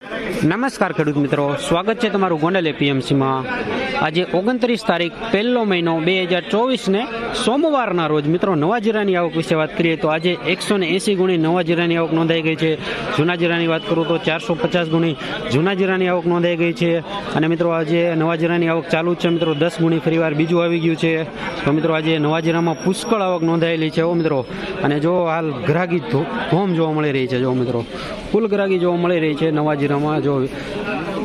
નમસ્કાર ખેડૂત મિત્રો. સ્વાગત છે તમારું ગોંડલ એપીએમસીમાં. આજે ઓગણત્રીસ તારીખ, પહેલો મહિનો બે હજાર ચોવીસને સોમવારના રોજ મિત્રો નવા જીરાની આવક વિશે વાત કરીએ તો આજે એકસો ને એંસી ગુણી નવા જીરાની આવક નોંધાઈ ગઈ છે. જૂના જીરાની વાત કરું તો ચારસો પચાસ ગુણી જૂના જીરાની આવક નોંધાઈ ગઈ છે. અને મિત્રો આજે નવા જીરાની આવક ચાલુ છે મિત્રો. દસ ગુણી ફરીવાર બીજું આવી ગયું છે. તો મિત્રો આજે નવા જીરામાં પુષ્કળ આવક નોંધાયેલી છે ઓ મિત્રો. અને જો હાલ ગ્રાહકી ધોમ જોવા મળી રહી છે. જો મિત્રો કુલ ગ્રાહકી જોવા મળી રહી છે નવા જીરામાં જો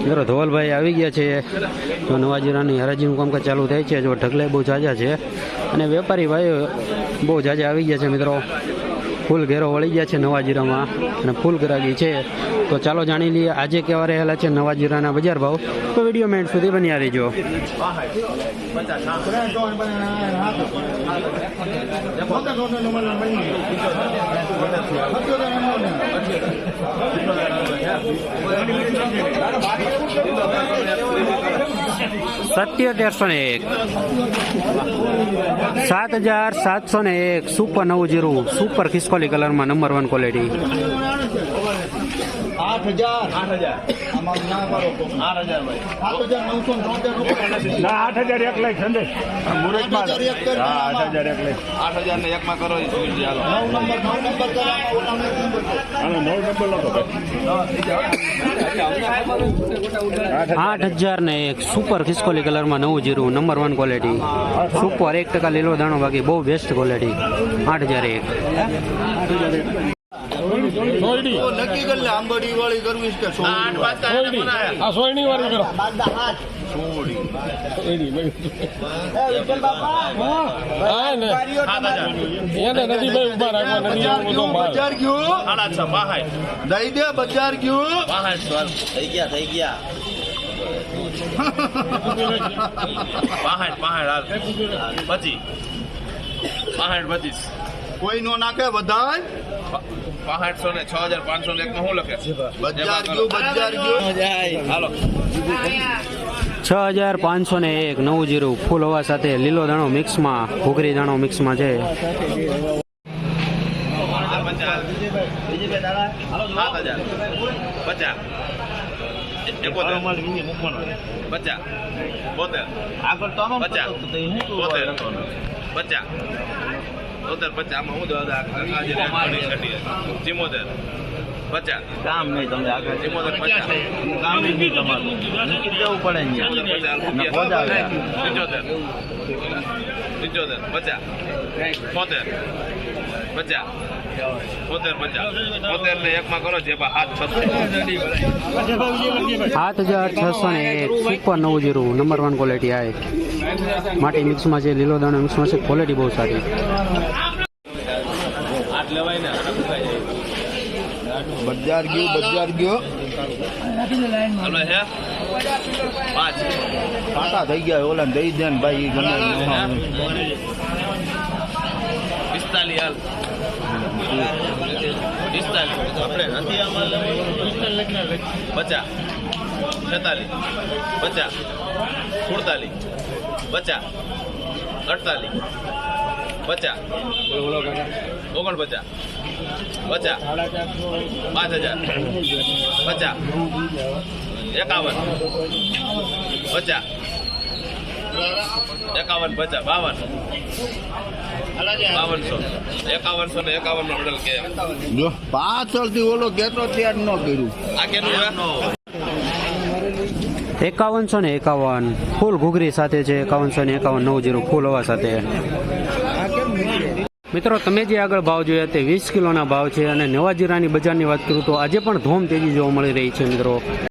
મિત્રો ધવલભાઈ આવી ગયા છે જો નવાજીરાની હરાજીનું કામકાજ ચાલુ થાય છે. જો ઢગલે બહુ જાજા છે. અને વેપારી ભાઈઓ બહુ જાજા આવી ગયા છે મિત્રો. ફૂલ ઘેરો વળી ગયા છે નવાજીરામાં અને ફૂલ ગરાગી છે. તો ચાલો જાણી લઈએ, આજે કેવા રહેલા છે નવા જીરાના બજાર ભાવ. તો વીડિયો મેન્ટ સુધી બન્યા રહેજો. સત્યોતેરસો ને એક. સાત હજાર સાતસો ને એક. સુપર નવું જીરું. સુપર ખિસકોલી કલરમાં નંબર વન ક્વોલિટી આઠ હજાર. આઠ હજાર. આમાં ના પાડો આઠ હજાર ભાઈ. સાત હજાર નવસો ને રૂપિયા. ના આઠ હજાર એક લાખ સંદેશ. આઠ હજાર એક કરી આઠ હજાર એક લાખ. આઠ હજાર ને એકમાં કરો એ સુઈ જાય નવ નંબર નવ નંબર કરો. નવ નંબર લખો આઠ હજાર ને એક સુપર ખિસકોલી કલરમાં નવું જીરું નંબર વન ક્વોલિટી સુપર એક ટકા લીલો દાણો બાકી બહુ બેસ્ટ ક્વોલિટી આઠ હજાર એક. નક્કી કરી લે આંબડી વાળી કરવી કે સોળી? આ સોયની વાળી કરો. હા. ને. એને નથી ભાઈ ઊભા રાખવા નથી બજાર ગયું માલ બજાર ગયું. સાડા છ બાહાઠ દઈ દે બજાર ગયું. બાહાઠ સર થઈ ગયા થઈ ગયા. બાહાઠ બાહાઠ હાલ. પચી બાહાઠ પચીસ કોઈ નો નાખે બધાય. બાહાઠસો ને છ હજાર પાંચસો ને એકમાં શું લખે બજાર ગયું બજાર ગયું. હાલો. છ હજાર પાંચસો ને એક નવું જીરું ફૂલ હવા સાથે લીલો દાણો મિક્સમાં ઘૂઘરી દાણો મિક્સમાં છે. પચાસ. હજાર પચાસ આમાં હું. ચિમોતેર પચાસ કામ નહીં તમને આગળ કામ નહીં તમારું મૂકી પડે ને. પંચોતેર પંચોતેર પચાસ છોતેર પચાસ છોતેર પચાસ છોતેર ને એકમાં કરો જે હાથ છસો સાત હજાર છસો ને એક સુપર નવું જીરું નંબર વન ક્વોલિટી આ એક માટે મિક્સમાં છે લીલો દાણો મિક્સમાં છે ક્વોલિટી બહુ સારી બજાર ગયું બજાર ગયો. હાલો હે. પાંચ. કાંટા થઈ ગયા ઓલા દઈ દે ને ભાઈ ઈ ગમે પિસ્તાલીસ હાલ. પિસ્તાલીસ. આપણે નથી આમાં પચાસ. છેતાલીસ. પચાસ. સુડતાલીસ. પચાસ. અડતાલીસ. પચાસ. ઓગણપચાસ. પચાસ. પાંચ હજાર. પચાસ. એકાવન. પચાસ. એકાવન પચાસ. બાવન. બાવનસો. એકાવનસો ને એકાવન નો મોડલ કે પાછળથી ઓલો કેતો ત્યાર ન કર્યું. આ કેનું એકાવનસો ને એકાવન. ફૂલ ઘૂઘરી સાથે છે એકાવનસો ને એકાવન નવ જીરો ફૂલ હવા સાથે. મિત્રો, તમે જે આગળ ભાવ જોયા તે વીસ કિલોના ભાવ છે અને નવા જીરાની બજારની વાત કરું તો આજે પણ ધૂમ તેજી જોવા મળી રહી છે, મિત્રો.